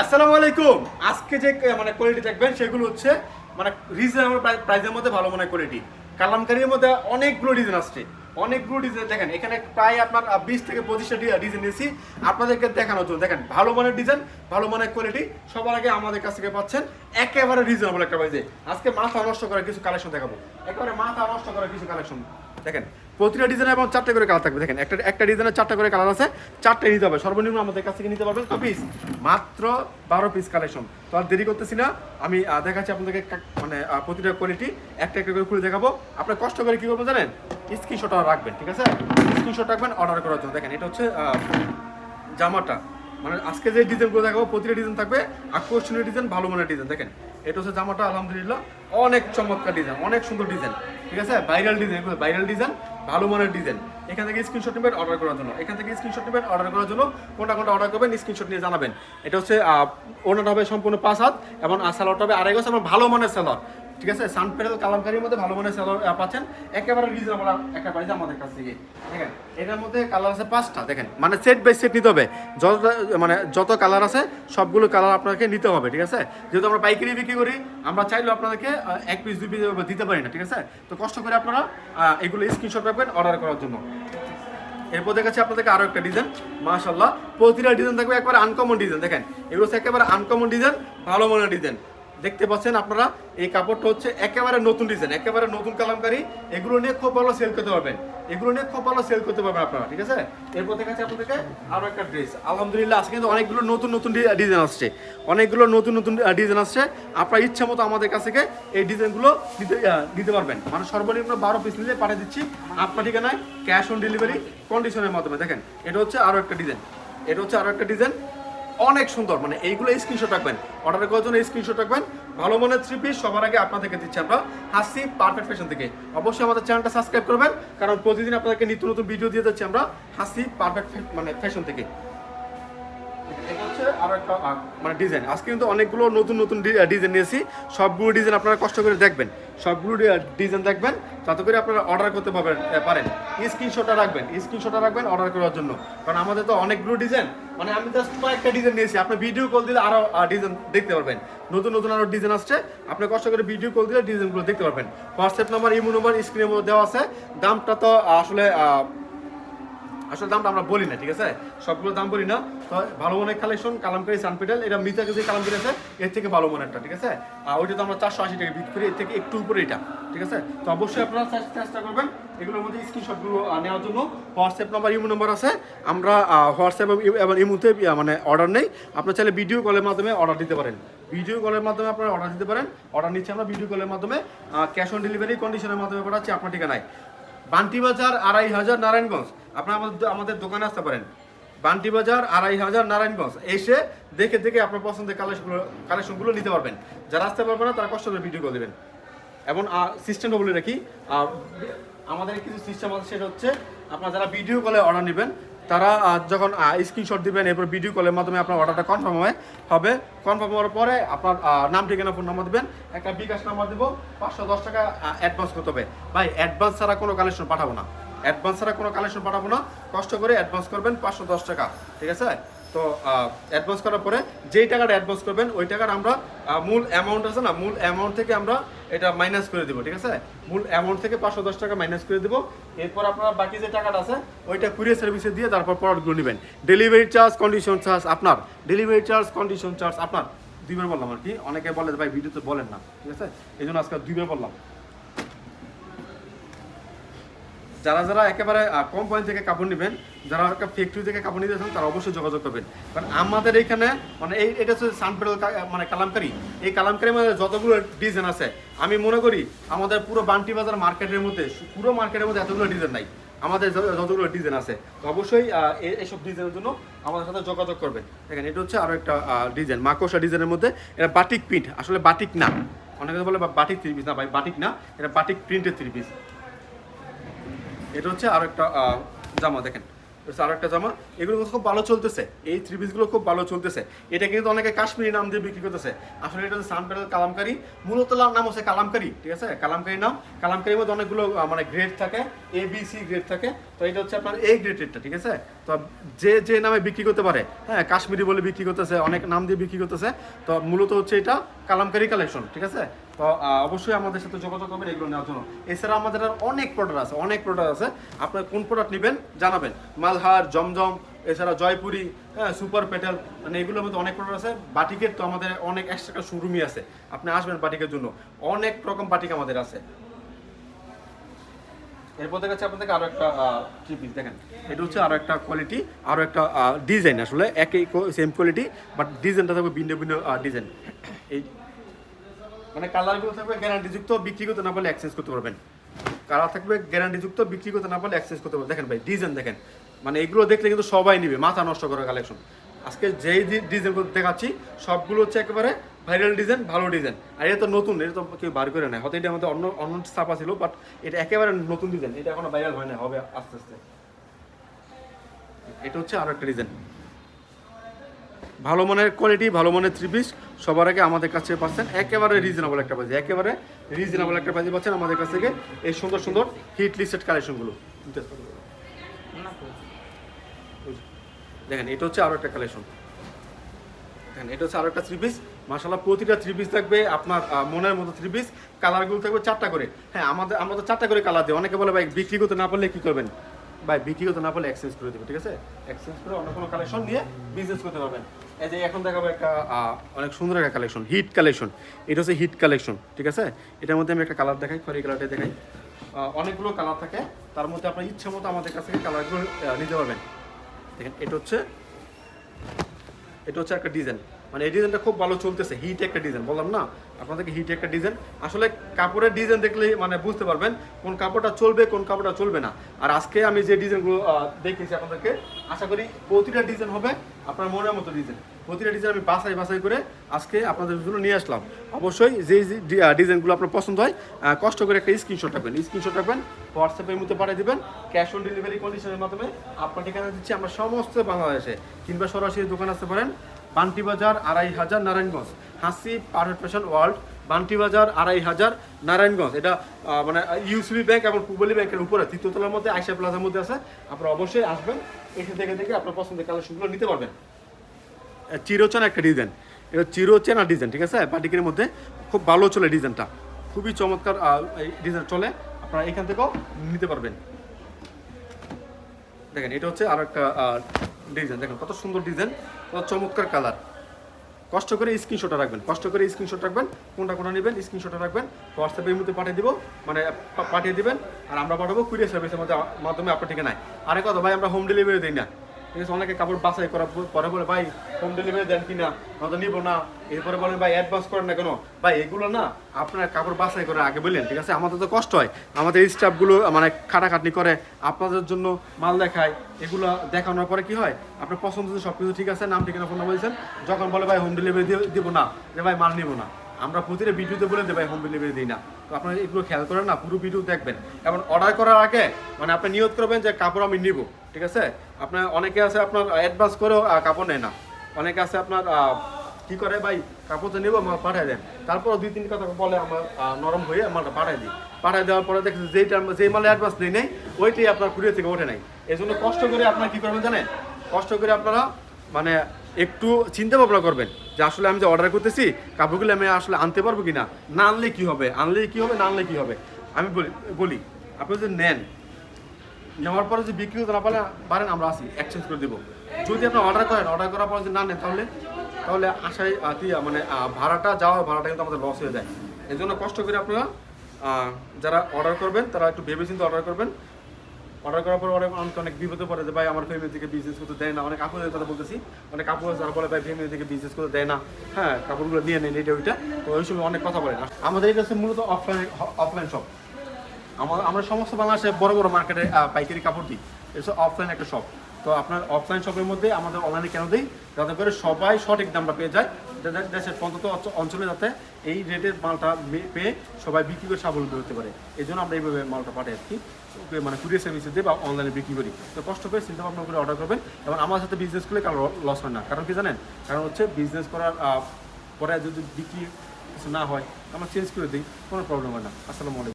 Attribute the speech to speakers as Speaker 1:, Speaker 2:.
Speaker 1: আসসালামু আলাইকুম। আজকে যে মানে কোয়ালিটি দেখবেন, সেগুলো হচ্ছে মানে রিজনেবল প্রাইসের মধ্যে ভালো মনে কোয়ালিটি কালামকারির মধ্যে অনেকগুলো ডিজাইন আসছে। অনেকগুলো ডিজাইন দেখেন, এখানে প্রায় আপনার বিশ থেকে পঁচিশটা ডিজাইন নিয়েছি আপনাদেরকে দেখানোর জন্য, দেখেন, ভালো মানের ডিজাইন ভালো মানের কোয়ালিটি সবার আগে আমাদের কাছ থেকে পাচ্ছেন একেবারে রিজনেবল একটা প্রাইসে আজকে মাথা নষ্ট করার কিছু কালেকশন দেখাবো। একেবারে মাথা নষ্ট করার কিছু কালেকশন দেখেন। প্রতিটা ডিজাইন এবং চারটে করে কালার থাকবে। দেখেন, একটা একটা ডিজাইনের চারটা করে কালার আছে, চারটে নিতে হবে। সর্বনিম্ন আমাদের কাছ থেকে নিতে পারবেন কত পিস মাত্র বারো পিস কালেকশন তো আর দেরি করতেছি না, আমি দেখাচ্ছি আপনাদেরকে মানে প্রতিটা কোয়ালিটি একটা একটা করে খুলে দেখাবো। আপনার কষ্ট করে কী করবেন জানেন? স্ক্রিনশট রাখবেন, ঠিক আছে? স্ক্রিনশট রাখবেন অর্ডার করার জন্য। দেখেন, এটা হচ্ছে জামাটা। মানে আজকে যে ডিজাইনগুলো দেখাবো, প্রতিটা ডিজাইন থাকবে। আকর্ষণীয় ডিজাইন ভালো মানের ডিজাইন দেখেন, এটা হচ্ছে জামাটা, আলহামদুলিল্লাহ, অনেক চমৎকার ডিজাইন অনেক সুন্দর ডিজাইন ঠিক আছে? ভাইরাল ডিজাইন ভাইরাল ডিজাইন ভালো মানের ডিজাইন এখান থেকে স্ক্রিনশট নেবেন অর্ডার করার জন্য। এখান থেকে স্ক্রিনশট নেবেন অর্ডার করার জন্য কোনটা কোনটা অর্ডার করবেন স্ক্রিনশট নিয়ে জানাবেন। এটা হচ্ছে ওনাটা হবে সম্পূর্ণ পাঁচ হাত এবং স্যালোয়ারটা হবে আড়াই গজ এবং ভালো মানের স্যালোয়ার ঠিক আছে? সান সানপেডাল কালামকারির মধ্যে ভালো মানের স্যালোয়ার পাচ্ছেন। একেবারে রিজনেবল একটা প্রাইসে আমাদের কাছ থেকে। দেখেন, এটার মধ্যে কালার আছে পাঁচটা, দেখেন। মানে সেট বাই সেট নিতে হবে। যত মানে যত কালার আছে, সবগুলো কালার আপনাকে নিতে হবে, ঠিক আছে? যেহেতু আমরা পাইকারি বিক্রি করি, আমরা চাইলেও আপনাদেরকে এক পিস দুই পিস দিতে পারি না, ঠিক আছে? তো কষ্ট করে আপনারা এগুলো স্ক্রিনশট রাখবেন অর্ডার করার জন্য। এরপর দেখাচ্ছি আপনাদেরকে আরও একটা ডিজাইন মাশাল্লাহ প্রতিটা ডিজাইন থাকবে একবারে আনকমন ডিজাইন দেখেন, এগুলো হচ্ছে একেবারে আনকমন ডিজাইন ভালো মানের ডিজাইন দেখতে পাচ্ছেন আপনারা, এই কাপড়টা হচ্ছে একেবারে নতুন ডিজাইন একেবারে নতুন কালামকারী। এগুলো নিয়ে খুব ভালো সেল করতে পারবেন। এগুলো নিয়ে খুব ভালো সেল করতে পারবেন আপনারা, ঠিক আছে? এরপর দেখাচ্ছি আপনাদেরকে আরও একটা ড্রেস আলহামদুলিল্লাহ, আজকে কিন্তু অনেকগুলো নতুন নতুন ডিজাইন আসছে। অনেকগুলো নতুন নতুন ডিজাইন আসছে। আপনার ইচ্ছা মতো আমাদের কাছ থেকে এই ডিজাইনগুলো দিতে দিতে পারবেন। মানে সর্বনিম্ন বারো পিস নিলে পাঠিয়ে দিচ্ছি। আপনার ঠিকানায় ক্যাশ অন ডেলিভারি কন্ডিশনের মাধ্যমে। দেখেন, এটা হচ্ছে আরও একটা ডিজাইন এটা হচ্ছে আরও একটা ডিজাইন অনেক সুন্দর। মানে এইগুলো স্ক্রিনশট রাখবেন। অর্ডার করার জন্য স্ক্রিনশট রাখবেন? ভালো মনে থ্রি পিস সবার আগে আপনাদেরকে দিচ্ছি আমরা হাসি পারফেক্ট ফ্যাশন থেকে। অবশ্যই আমাদের চ্যানেলটা সাবস্ক্রাইব করবেন, কারণ প্রতিদিন আপনাদেরকে নিত্য নতুন ভিডিও দিয়ে যাচ্ছি আমরা হাসি পারফেক্ট মানে ফ্যাশন থেকে। আরও একটা মানে ডিজাইন আজকে কিন্তু অনেকগুলো নতুন নতুন ডিজাইন নিয়েছি। সবগুলো ডিজাইন আপনারা কষ্ট করে দেখবেন। সবগুলো ডিজাইন দেখবেন, যাতে করে আপনারা অর্ডার করতে পারবেন পারেন। স্ক্রিনশটটা রাখবেন স্ক্রিনশটটা রাখবেন অর্ডার করার জন্য। কারণ আমাদের তো অনেকগুলো ডিজাইন মানে আমি জাস্ট কয়েকটা ডিজাইন নিয়েছি। আপনি ভিডিও কল দিলে আরও ডিজাইন দেখতে পারবেন। নতুন নতুন আরও ডিজাইন আসছে। আপনি কষ্ট করে ভিডিও কল দিলে ডিজাইনগুলো দেখতে পারবেন। হোয়াটসঅ্যাপ নাম্বার ইমো নাম্বার স্ক্রিনের মধ্যে দেওয়া আছে। দামটা তো আসলে আসলে দামটা আমরা বলি না, ঠিক আছে? সবগুলো দাম বলি না। তো ভালো মানের কালেকশন কালামকারি সানপেডাল এটা মিতা যে কালামকারি আছে, এর থেকে ভালো মানেরটা, ঠিক আছে? আর ওইটা তো আমরা চারশো আশি টাকা বিক্রি করি, এর থেকে একটু উপরে এটা, ঠিক আছে? তো অবশ্যই আপনারা চেষ্টা- চেষ্টা করবেন এগুলোর মধ্যে স্ক্রিনশটগুলো নেওয়ার জন্য। হোয়াটসঅ্যাপ নাম্বার ইমো নাম্বার আছে। আমরা হোয়াটসঅ্যাপ এবং ইমোতে মানে অর্ডার নেই। আপনার চাইলে ভিডিও কলের মাধ্যমে অর্ডার দিতে পারেন। ভিডিও কলের মাধ্যমে আপনারা অর্ডার দিতে পারেন। অর্ডার নিচ্ছে আমরা ভিডিও কলের মাধ্যমে। ক্যাশ অন ডেলিভারি কন্ডিশনের মাধ্যমে পাঠাচ্ছি আপনার ঠিকানায়। বান্টি বাজার আড়াই হাজার নারায়ণগঞ্জ। আপনারা আমাদের আমাদের দোকানে আসতে পারেন। বান্টি বাজার, আড়াই হাজার, নারায়ণগঞ্জ। এসে দেখে দেখে আপনার পছন্দের কালেকশনগুলো কালেকশনগুলো নিতে পারবেন। যারা আসতে পারবে না, তারা কষ্ট করে ভিডিও করে দেবেন। এবং সিস্টেমটা বলে রাখি আমাদের কিছু সিস্টেম আছে, সেটা হচ্ছে, আপনারা যারা ভিডিও কলে অর্ডার নেবেন, তারা যখন স্ক্রিনশট দিবেন, এরপর ভিডিও কলের মাধ্যমে আপনার অর্ডারটা কনফার্ম হয়, হবে। কনফার্ম হওয়ার পরে আপনার নাম, ঠিকানা ফোন নাম্বার দিবেন। একটা বিকাশ নাম্বার দিব, পাঁচশো দশ টাকা অ্যাডভান্স করতে হবে। ভাই অ্যাডভান্স ছাড়া কোনো কালেকশন পাঠাবো না। অ্যাডভান্স ছাড়া কোনো কালেকশন পাঠাবো না। কষ্ট করে অ্যাডভান্স করবেন পাঁচশো দশ টাকা, ঠিক আছে? তো অ্যাডভান্স করার পরে যেই টাকাটা অ্যাডভান্স করবেন, ওই টাকার আমরা মূল অ্যামাউন্ট আছে না, মূল অ্যামাউন্ট থেকে আমরা এটা মাইনাস করে দেবো, ঠিক আছে? মূল অ্যামাউন্ট থেকে পাঁচশো দশ টাকা মাইনাস করে দেবো। এরপর আপনার বাকি যে টাকাটা আছে, ওইটা কুরিয়ার সার্ভিসে দিয়ে তারপর প্রোডাক্টগুলো নেবেন। ডেলিভারি চার্জ কন্ডিশন চার্জ আপনার। ডেলিভারি চার্জ কন্ডিশন চার্জ আপনার। দুইবার বললাম আর কি। অনেকে বলে ভাই ভিডিওতে বলেন না, ঠিক আছে? এই জন্য আজকে দুইবার বললাম। যারা যারা একেবারে কোম্পানি থেকে কাপড় নেবেন, যারা ফ্যাক্টরি থেকে কাপড় নিতে চান, তারা অবশ্যই যোগাযোগ করবেন। কারণ আমাদের এইখানে মানে এই, এটা হচ্ছে সানপেডাল মানে কালামকারি। এই কালামকারির মধ্যে যতগুলো ডিজাইন আছে, আমি মনে করি আমাদের পুরো বান্টি বাজার মার্কেটের মধ্যে, পুরো মার্কেটের মধ্যে এতগুলো ডিজাইন নাই। আমাদের যতগুলো ডিজাইন আছে, তো অবশ্যই এইসব ডিজাইনের জন্য আমাদের সাথে যোগাযোগ করবেন। দেখেন, এটা হচ্ছে আরও একটা ডিজাইন মাকোসা ডিজাইনের মধ্যে, এটা বাটিক প্রিন্ট আসলে বাটিক না। অনেকে বলে বাটিক থ্রি পিস না ভাই বাটিক না, এটা বাটিক প্রিন্টের থ্রি পিস এটা হচ্ছে আর একটা জামা দেখেন। আর একটা জামা। এগুলো খুব ভালো চলতেছে। এই থ্রি পিসগুলো খুব ভালো চলতেছে। এটা কিন্তু অনেকে কাশ্মীরি নাম দিয়ে বিক্রি করতেছে। আসলে এটা হচ্ছে সানপেডাল কালামকারি। মূলত নাম হচ্ছে কালামকারি, ঠিক আছে? কালামকারি নাম। কালামকারির মধ্যে অনেকগুলো মানে গ্রেড থাকে। এ বি সি গ্রেড থাকে। তো এটা হচ্ছে আপনার এই গ্রেডেরটা ঠিক আছে? তো যে যে নামে বিক্রি করতে পারে হ্যাঁ কাশ্মীরি বলে বিক্রি করতেছে, অনেক নাম দিয়ে বিক্রি করতেছে। তো মূলত হচ্ছে এটা কালামকারি কালেকশন ঠিক আছে? তো অবশ্যই আমাদের সাথে যোগাযোগ করবেন এগুলো নেওয়ার জন্য। এছাড়া আমাদের আর অনেক প্রোডাক্ট আছে, অনেক প্রোডাক্ট আছে। আপনার কোন প্রোডাক্ট নেবেন জানাবেন। মালহার, জমজম, এছাড়া জয়পুরি হ্যাঁ সুপার পেটেল মানে এগুলোর মধ্যে অনেক প্রোডাক্ট আছে। বাটিকের তো আমাদের অনেক এক্সট্রা শোরুমই আছে। আপনি আসবেন বাটিকের জন্য। অনেক রকম বাটিক আমাদের আছে। এরপর দেখাচ্ছে আপনাদেরকে আরও একটা থ্রি পিস দেখেন। এটা হচ্ছে আরও একটা কোয়ালিটি আরও একটা ডিজাইন আসলে। একই সেম কোয়ালিটি বাট ডিজাইনটা থাকবে ভিন্ন ভিন্ন ডিজাইন এই মানে কালারগুলো থাকবে গ্যারান্টিযুক্ত বিক্রি করতে না পারলে এক্সচেঞ্জ করতে পারবেন। কালার থাকবে গ্যারান্টিযুক্ত বিক্রি করতে না পারলে এক্সচেঞ্জ করতে পারবেন। দেখেন ভাই ডিজাইন দেখেন। মানে এগুলো দেখলে কিন্তু সবাই নিবে, মাথা নষ্ট করা কালেকশন আজকে যেই ডিজাইনগুলো দেখাচ্ছি, সবগুলো হচ্ছে একেবারে ভাইরাল ডিজাইন ভালো ডিজাইন আর এটা তো নতুন, এটা তো কেউ বার করে নেয়। হয়তো এটা আমাদের অন্য অন্য ছাপা ছিল বাট এটা একেবারে নতুন ডিজাইন এটা এখনও ভাইরাল হয় না হবে আস্তে আস্তে। এটা হচ্ছে আরও একটা ডিজাইন ভালো মানের কোয়ালিটি ভালো মানের থ্রি পিস সবার আগে আমাদের কাছে পাচ্ছেন একেবারে রিজনেবল একটা প্রাইজে একেবারে রিজনেবল একটা প্রাইজে পাচ্ছেন আমাদের কাছ থেকে এই সুন্দর সুন্দর হিট লিস্টেড কালেকশনগুলো দেখেন, এটা হচ্ছে আরও একটা কালেকশন দেখেন, এটা হচ্ছে আরও একটা থ্রি পিস মাসাল্লাহ প্রতিটা থ্রি পিস থাকবে আপনার মনের মতো থ্রি পিস কালারগুলো থাকবে চারটা করে। হ্যাঁ আমাদের, আমরা তো চারটা করে কালার দিই। অনেকে বলে, ভাই, বিক্রি করতে না পারলে কী করবেন? ভাই, বিক্রি করতে না পারলে এক্সচেঞ্জ করে দেবে, ঠিক আছে? এক্সচেঞ্জ করে অন্য কোনো কালেকশন নিয়ে বিজনেস করতে পারবেন। এই যে এখন দেখাবো একটা অনেক সুন্দর একটা কালেকশন হিট কালেকশন এটা হচ্ছে হিট কালেকশন ঠিক আছে? এটার মধ্যে আমি একটা কালার দেখাই খরি কালারটা দেখাই। অনেকগুলো কালার থাকে। তার মধ্যে আপনার ইচ্ছে মতো আমাদের কাছ থেকে কালারগুলো নিতে পারবেন। দেখেন, এটা হচ্ছে এটা হচ্ছে একটা ডিজাইন মানে এই ডিজাইনটা খুব ভালো চলতেছে। হিট একটা ডিজাইন বললাম না? আপনাদেরকে হিট একটা ডিজাইন আসলে কাপড়ের ডিজাইন দেখলেই মানে বুঝতে পারবেন কোন কাপড়টা চলবে, কোন কাপড়টা চলবে না। আর আজকে আমি যে ডিজাইনগুলো দেখেছি আপনাদেরকে, আশা করি প্রতিটা ডিজাইন হবে আপনার মনের মতো ডিজাইন প্রতিটা ডিজাইন আমি বাছাই বাছাই করে আজকে আপনাদের জন্য নিয়ে আসলাম। অবশ্যই যে ডিজাইনগুলো আপনার পছন্দ হয় কষ্ট করে একটা স্ক্রিনশট রাখবেন। স্ক্রিনশট রাখবেন হোয়াটসঅ্যাপের মধ্যে পাঠিয়ে দেবেন। ক্যাশ অন ডেলিভারি কন্ডিশনের মাধ্যমে আপনার ঠিকানা দিচ্ছি আমরা সমস্ত বাংলাদেশে। কিংবা সরাসরি দোকান আসতে পারেন। বান্টি বাজার আড়াই হাজার নারায়ণগঞ্জ। হাসি পারফেক্ট ফ্যাশন ওয়ার্ল্ড বান্টি বাজার আড়াই হাজার নারায়ণগঞ্জ। এটা মানে ইউসিবি ব্যাংক এবং পুবলি ব্যাংকের উপরে, তৃতীয়তলার মধ্যে আইসা প্লাজার মধ্যে আছে। আপনারা অবশ্যই আসবেন, এসে দেখে দেখে আপনার পছন্দের কালেকশনগুলো নিতে পারবেন। চিরোচেন একটা ডিজাইন। এটা চিরোচেনা ডিজাইন, ঠিক আছে? বাটিকের মধ্যে খুব ভালো চলে ডিজাইনটা। খুবই চমৎকার ডিজাইন চলে। আপনারা এখান থেকেও নিতে পারবেন। দেখেন, এটা হচ্ছে আর একটা ডিজাইন দেখেন, কত সুন্দর ডিজাইন কত চমৎকার কালার কষ্ট করে স্ক্রিনশটটা রাখবেন, কষ্ট করে স্ক্রিনশট রাখবেন, কোনটা কোনটা নেবেন স্ক্রিনশটটা রাখবেন হোয়াটসঅ্যাপের মধ্যে পাঠিয়ে দিব মানে পাঠিয়ে দিবেন, আর আমরা পাঠাবো কুরিয়ার সার্ভিসের মধ্যে, মাধ্যমে আপনার ঠিকানায়। আরে কথা, ভাই, আমরা হোম ডেলিভারি দিই না। ঠিক আছে অনেকে কাপড় বাছাই করার পর- বলে, ভাই হোম ডেলিভারি দেন কিনা? নয়তো নিবো না। এরপরে বলেন, ভাই অ্যাডভান্স করেন না কেন? ভাই, এগুলো না আপনার কাপড় বাছাই করে আগে বললেন ঠিক আছে? আমাদের তো কষ্ট হয়। আমাদের স্টাফগুলো মানে খাটাখাটনি করে, আপনাদের জন্য মাল দেখায়। এগুলো দেখানোর পরে কি হয়? আপনার পছন্দ সব কিছু ঠিক আছে, নাম, ঠিকানা ফোন বলছেন যখন বলে, ভাই হোম ডেলিভারি দিব না, যে, ভাই, মাল নিব না। আমরা প্রতিটা ভিডিওতে বলে দেবো হোম ডেলিভারি দিই না। তো আপনারা এগুলো খেয়াল করেন না, পুরো ভিডিও দেখবেন। এবং অর্ডার করার আগে মানে আপনি নিয়োগ করবেন যে, কাপড় আমি নিব, ঠিক আছে? আপনার অনেকে আছে আপনার অ্যাডভান্স করেও কাপড় নেয় না। অনেকে আছে আপনার কি করে, ভাই, কাপড় তো নেব আমার পাঠায় দেন। তারপর দুই, তিন কথা বলে আমার নরম হয়ে মালটা পাঠায় দিই। পাঠায় দেওয়ার পরে দেখছি যেইটা আমরা- যেই মালে অ্যাডভান্স নেই নেই, ওইটাই আপনার কুড়িয়ে থেকে ওঠে নাই। এই জন্য কষ্ট করে আপনারা কী করবেন জানেন? কষ্ট করে আপনারা মানে একটু চিন্তা ভাবনা করবেন যে আসলে আমি যে অর্ডার করতেছি, কাপড়গুলো আমি আসলে আনতে পারব কি না না আনলে কী হবে? আনলে কী হবে? না আনলে কী হবে? আমি বলি বলি, আপনি যদি নেন নেওয়ার পরে যদি বিক্রি করতে না পারেন পারেন, আমরা আসি এক্সচেঞ্জ করে দেবো। যদি আপনি অর্ডার করেন অর্ডার করার পর যদি না নেন তাহলে তাহলে আশায় মানে ভাড়াটা যাওয়ার ভাড়াটা কিন্তু আমাদের লস হয়ে যায়। এই জন্য কষ্ট করে আপনারা যারা অর্ডার করবেন, তারা একটু ভেবে চিন্তে অর্ডার করবেন। অর্ডার করার পর অনেক অনেক অনেক বিপদে পড়ে যে, ভাই, আমার ফ্যামিলি থেকে বিজনেস করতে দেয় না। অনেক কাপড়ের কথা বলতেছি। অনেক কাপড় যারা বলে ভাই ফ্যামিলি থেকে বিজনেস করতে দেয় না। হ্যাঁ কাপড়গুলো নিয়ে নেন, এটা, ওইটা। তো ওই সময় অনেক কথা বলেন। আমাদের এটা হচ্ছে মূলত অফলাইন অফলাইন শপ আমার সমস্ত বাংলাদেশে বড় বড় মার্কেটে পাইকারি কাপড় দিই। এটা অফলাইন একটা শপ তো আপনার অফলাইন শপের মধ্যে আমাদের অনলাইনে কেন দিই? যাতে করে সবাই সঠিক দামটা পেয়ে যায়। দেশের প্রন্তত অঞ্চলে যাতে এই রেটের মালটা পেয়ে সবাই বিক্রি করে স্বাবলম্বী হতে পারে। এই জন্য আমরা এইভাবে মালটা পাঠাই আর কি মানে কুরিয়ার সার্ভিসে দিয়ে বা অনলাইনে বিক্রি করি। তো কষ্ট করে চিন্তা ভাবনা করে অর্ডার করবেন। এবং আমার সাথে বিজনেস করলে কারও লস হয় না। কারণ কি জানেন? কারণ হচ্ছে বিজনেস করার পরে যদি বিক্রি কিছু না হয়, আমরা চেঞ্জ করে দিই, কোনো প্রবলেম হয় না। আসসালামু আলাইকুম।